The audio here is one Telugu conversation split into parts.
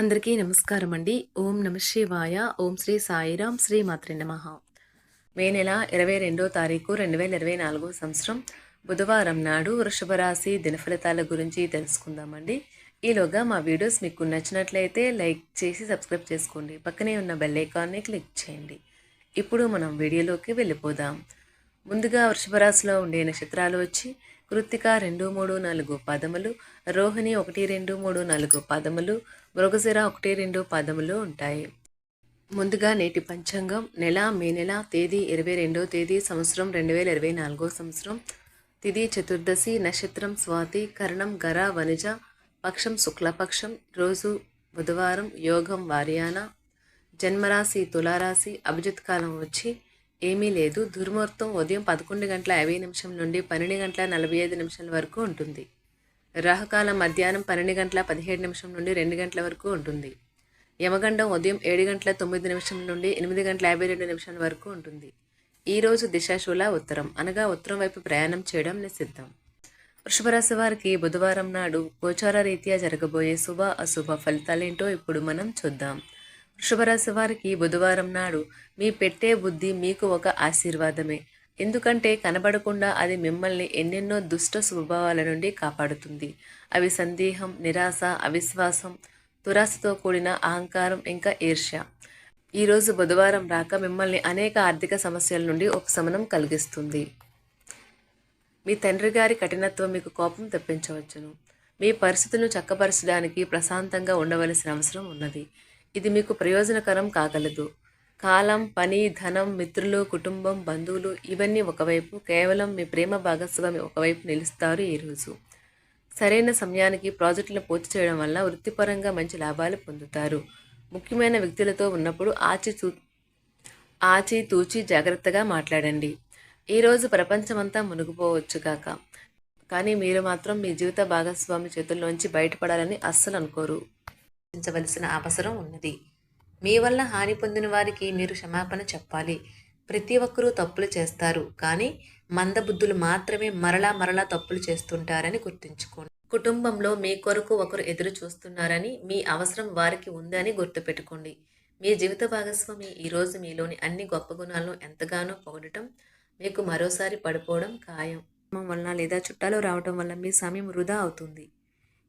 అందరికీ నమస్కారం అండి ఓం నమ శివాయ. ఓం శ్రీ సాయిరామ్ శ్రీ మాత్రి నమ. మే నెల ఇరవై రెండో తారీఖు రెండు వేల ఇరవై నాలుగో సంవత్సరం. బుధవారం నాడు వృషభ రాశి దినఫలితాల గురించి తెలుసుకుందామండి. ఈలోగా మా వీడియోస్ మీకు నచ్చినట్లయితే లైక్ చేసి సబ్స్క్రైబ్ చేసుకోండి. పక్కనే ఉన్న బెల్ ఐకాన్ని క్లిక్ చేయండి. ఇప్పుడు మనం వీడియోలోకి వెళ్ళిపోదాం. ముందుగా వృషభ రాశిలో ఉండే నక్షత్రాలు వచ్చి కృత్తిక రెండు మూడు నాలుగు పదములు రోహిణి ఒకటి రెండు మూడు నాలుగు పదములు మృగశిర ఒకటి రెండు పదములు ఉంటాయి. ముందుగా నేటి పంచాంగం నెల మే నెల తేదీ ఇరవై రెండో తేదీ సంవత్సరం రెండు వేల ఇరవై నాలుగో సంవత్సరం. తిథి చతుర్దశి నక్షత్రం స్వాతి కరణం గర వనిజ పక్షం శుక్లపక్షం రోజు బుధవారం యోగం వార్యాన. జన్మరాశి తులారాశి అభిజిత్ కాలం వచ్చి ఏమీ లేదు. దుర్ముహూర్తం ఉదయం పదకొండు గంటల యాభై నిమిషం నుండి పన్నెండు గంటల నలభై ఐదు నిమిషాల వరకు ఉంటుంది. రాహుకాలం మధ్యాహ్నం పన్నెండు గంటల పదిహేడు నిమిషం నుండి రెండు గంటల వరకు ఉంటుంది. యమగండం ఉదయం ఏడు గంటల తొమ్మిది నిమిషం నుండి ఎనిమిది గంటల యాభై రెండు నిమిషాల వరకు ఉంటుంది. ఈరోజు దిశాశూల ఉత్తరం. అనగా ఉత్తరం వైపు ప్రయాణం చేయడం నిషిద్ధం. వృషభరాశి వారికి బుధవారం నాడు గోచార రీత్యా జరగబోయే శుభ అశుభ ఫలితాలేంటో ఇప్పుడు మనం చూద్దాం. వృషభరాశి వారికి బుధవారం నాడు మీ పెట్టే బుద్ధి మీకు ఒక ఆశీర్వాదమే. ఎందుకంటే కనబడకుండా అది మిమ్మల్ని ఎన్నెన్నో దుష్ట స్వభావాల నుండి కాపాడుతుంది. అవి సందేహం నిరాశ అవిశ్వాసం దురాశతో కూడిన అహంకారం ఇంకా ఈర్ష్య. ఈరోజు బుధవారం రాక మిమ్మల్ని అనేక ఆర్థిక సమస్యల నుండి ఉపశమనం కలిగిస్తుంది. మీ తండ్రి గారి కఠినత్వం మీకు కోపం తెప్పించవచ్చును. మీ పరిస్థితులను చక్కపరచడానికి ప్రశాంతంగా ఉండవలసిన అవసరం ఉన్నది. ఇది మీకు ప్రయోజనకరం కాగలదు. కాలం పని ధనం మిత్రులు కుటుంబం బంధువులు ఇవన్నీ ఒకవైపు కేవలం మీ ప్రేమ భాగస్వామి ఒకవైపు నిలుస్తారు ఈరోజు సరైన సమయానికి ప్రాజెక్టులను పూర్తి చేయడం వల్ల వృత్తిపరంగా మంచి లాభాలు పొందుతారు. ముఖ్యమైన వ్యక్తులతో ఉన్నప్పుడు ఆచి చూ ఆచి తూచి జాగ్రత్తగా మాట్లాడండి. ఈరోజు ప్రపంచమంతా మునిగిపోవచ్చు కాక కానీ మీరు మాత్రం మీ జీవిత భాగస్వామి చేతుల్లోంచి బయటపడాలని అస్సలు అనుకోరు. ఉంచవలసిన అవసరం ఉన్నది. మీ వల్ల హాని పొందిన వారికి మీరు క్షమాపణ చెప్పాలి. ప్రతి ఒక్కరూ తప్పులు చేస్తారు. కానీ మందబుద్ధులు మాత్రమే మరలా మరలా తప్పులు చేస్తుంటారని గుర్తుంచుకోండి. కుటుంబంలో మీ కొరకు ఒకరు ఎదురు చూస్తున్నారని మీ అవసరం వారికి ఉందని గుర్తుపెట్టుకోండి. మీ జీవిత భాగస్వామి ఈరోజు మీలోని అన్ని గొప్ప గుణాలను ఎంతగానో పొగడటం మీకు మరోసారి పడిపోవడం ఖాయం. వలన లేదా చుట్టాలు రావటం వల్ల మీ సమయం వృధా అవుతుంది.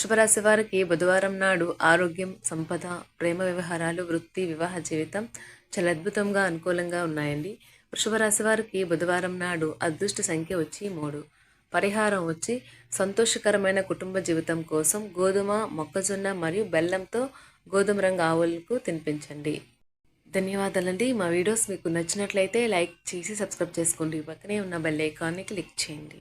వృషభరాశి వారికి బుధవారం నాడు ఆరోగ్యం సంపద ప్రేమ వ్యవహారాలు వృత్తి వివాహ జీవితం చాలా అద్భుతంగా అనుకూలంగా ఉన్నాయండి. వృషభరాశి వారికి బుధవారం నాడు అదృష్ట సంఖ్య వచ్చి మూడు. పరిహారం వచ్చి సంతోషకరమైన కుటుంబ జీవితం కోసం గోధుమ మొక్కజొన్న మరియు బెల్లంతో గోధుమ రంగు ఆవులకు తినిపించండి. ధన్యవాదాలండి. మా వీడియోస్ మీకు నచ్చినట్లయితే లైక్ చేసి సబ్స్క్రైబ్ చేసుకోండి. పక్కనే ఉన్న బెల్ ఐకాన్ని క్లిక్ చేయండి.